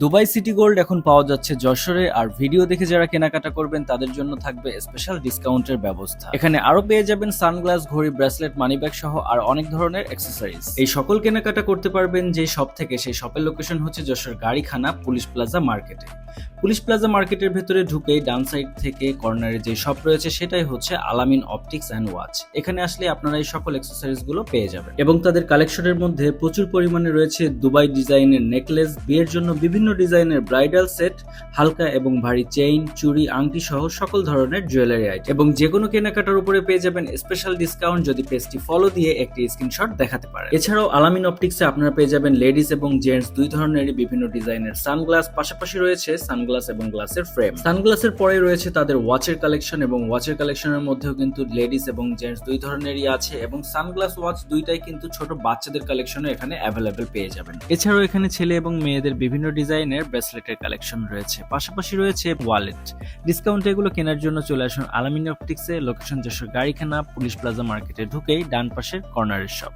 Dubai city gold এখন পাওয়া যাচ্ছে যশোরে, আর ভিডিও দেখে যারা কেনাকাটা করবেন, তাদের জন্য থাকবে স্পেশাল ডিসকাউন্টের ব্যবস্থা। এখানে আরও পেয়ে যাবেন সানগ্লাস, ঘড়ি ব্রেসলেট মানিব্যাগ সহ আর অনেক ধরনের অ্যাক্সেসরিজ এই সকল কেনাকাটা করতে পারবেন যে শপ থেকে, সেই শপের লোকেশন হচ্ছে যশোর গাড়িখানা, পুলিশ প্লাজা মার্কেটে পুলিশ প্লাজা মার্কেটের ভেতরে ঢুকেই ডান সাইড থেকে কর্নারে যে শপ রয়েছে, সেটাই হচ্ছে আলামিন অপটিক্স অ্যান্ড ওয়াচ এখানে আসলে আপনারা এই সকল অ্যাক্সেসরিজগুলো পেয়ে যাবেন। এবং তাদের কালেকশনের মধ্যে প্রচুর পরিমাণে রয়েছে দুবাই ডিজাইনের নেকলেস বিয়ের জন্য বিভিন্ন ডিজাইনের ব্রাইডাল সেট, হালকা এবং ভারী চেইন, চুড়ি, আংটি সহ সকল ধরনের জুয়েলারি আইটেম। এবং যে কোনো কেনাকাটার উপরে পেয়ে যাবেন স্পেশাল ডিসকাউন্ট যদি পেজটি ফলো দিয়ে একটি স্ক্রিনশট দেখাতে পারেন। এছাড়াও আলামিন অপটিক্সে আপনারা পেয়ে যাবেন লেডিস এবং জেন্টস দুই ধরনেরই বিভিন্ন ডিজাইনের সানগ্লাস পাশাপাশি রয়েছে সানগ্লাস এবং গ্লাসের ফ্রেম সানগ্লাসের পরে রয়েছে তাদের ওয়াচের কালেকশন এবং ওয়াচের কালেকশনের মধ্যেও কিন্তু লেডিস এবং জেন্টস দুই ধরনেরই আছে এবং সানগ্লাস ওয়াচ দুইটাই কিন্তু ছোট বাচ্চাদের কালেকশনে এখানে অ্যাভেলেবেল পেয়ে যাবেন। এছাড়াও এখানে ছেলে এবং মেয়েদের বিভিন্ন ডিজাইনের ব্রেসলেটের কালেকশন রয়েছে। পাশাপাশি রয়েছে ওয়ালেট। ডিসকাউন্টে এগুলো কেনার জন্য চলে আসুন Alamin অপটিক্সে location Jessore Garikhana, police plaza মার্কেটে ঢুকেই ডান পাশের কর্নারের শপ